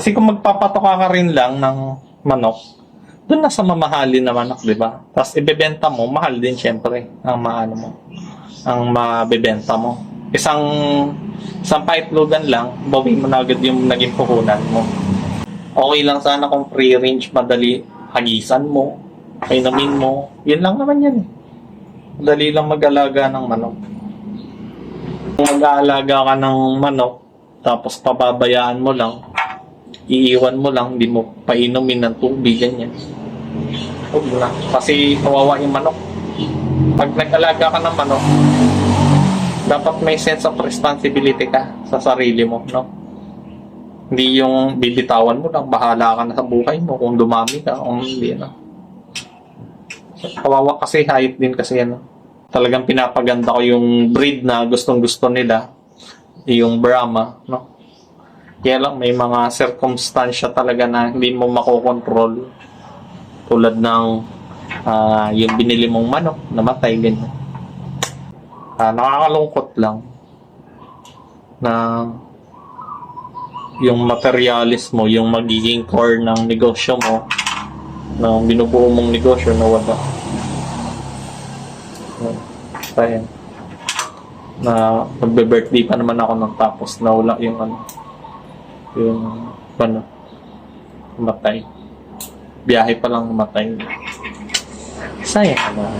Kasi kung magpapatoka ka rin lang ng manok, doon na sa mamahalin na manok, di ba? Tapos ibebenta mo, mahal din syempre ang maano mo, ang mabebenta mo. Isang isang paitlogan lang, bawi mo na agad yung naging puhunan mo. Okay lang sana kung free range, madali hagisan mo, kainumin mo. Yun lang naman yan eh. Madali lang mag-alaga ng manok. Kung mag-aalaga ka ng manok, tapos pababayaan mo lang, iiwan mo lang, hindi mo painumin ng tubig, ganyan. Huwag na. Kasi kawawa yung manok. Pag nag-alaga ka ng manok, dapat may sense of responsibility ka sa sarili mo, no? Hindi yung bibitawan mo lang, bahala ka na sa buhay mo kung dumami ka o hindi, no? Kawawa kasi hayop din kasi ano. Talagang pinapaganda ko yung breed na gustong gusto nila. Yung Brahma, no? Kaya lang may mga circumstansya talaga na hindi mo makokontrol. Tulad ng ah, yung binili mong manok, namatay ganyan. Ah, nakakalungkot lang na yung materialis mo, yung magiging core ng negosyo mo, ng binubuo mong negosyo na wala. Kaya, na magbe-birthday pa naman ako nang tapos na wala yung ano, yung ano, matay. Biyahe pa lang matay. Sayang naman.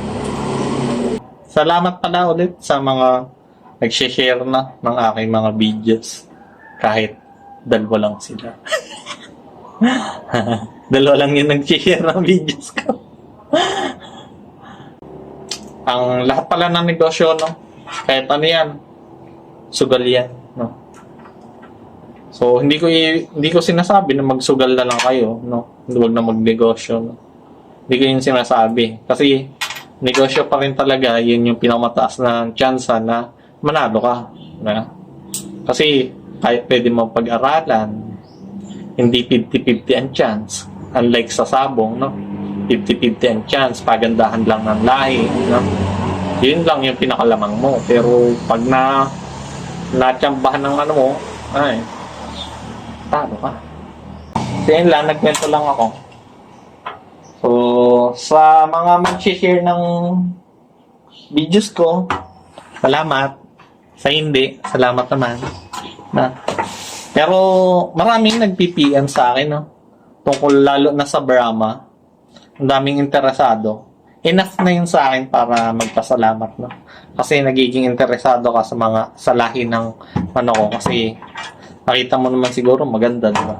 Salamat pala ulit sa mga nag-share na ng aking mga videos. Kahit dalawa lang sila. dalawa lang yung nag-share ng videos ko. Ang lahat pala ng negosyo, no? Kahit ano yan, sugal yan, no? So, hindi ko hindi ko sinasabi na magsugal na lang kayo, no? Huwag na magnegosyo, no? Hindi ko yun sinasabi. Kasi, negosyo pa rin talaga, yun yung pinakamataas na chance na manalo ka. Na? Kasi, kahit pwede mo pag-aralan, hindi 50-50 ang chance. Unlike sa sabong, no? 50-50 ang chance, pagandahan lang ng lahi, no? Yun lang yung pinakalamang mo. Pero pag na natsambahan ng ano mo, ay, talo ka. So yun lang, nagkwento lang ako. So, sa mga mag-share ng videos ko, salamat. Sa hindi, salamat naman. Na. Pero maraming nag-PPM sa akin, no? Tungkol lalo na sa Brahma. Ang daming interesado. Enough na yun sa akin para magpasalamat, no? Kasi nagiging interesado ka sa mga sa lahi ng ano ko kasi nakita mo naman siguro maganda, di ba?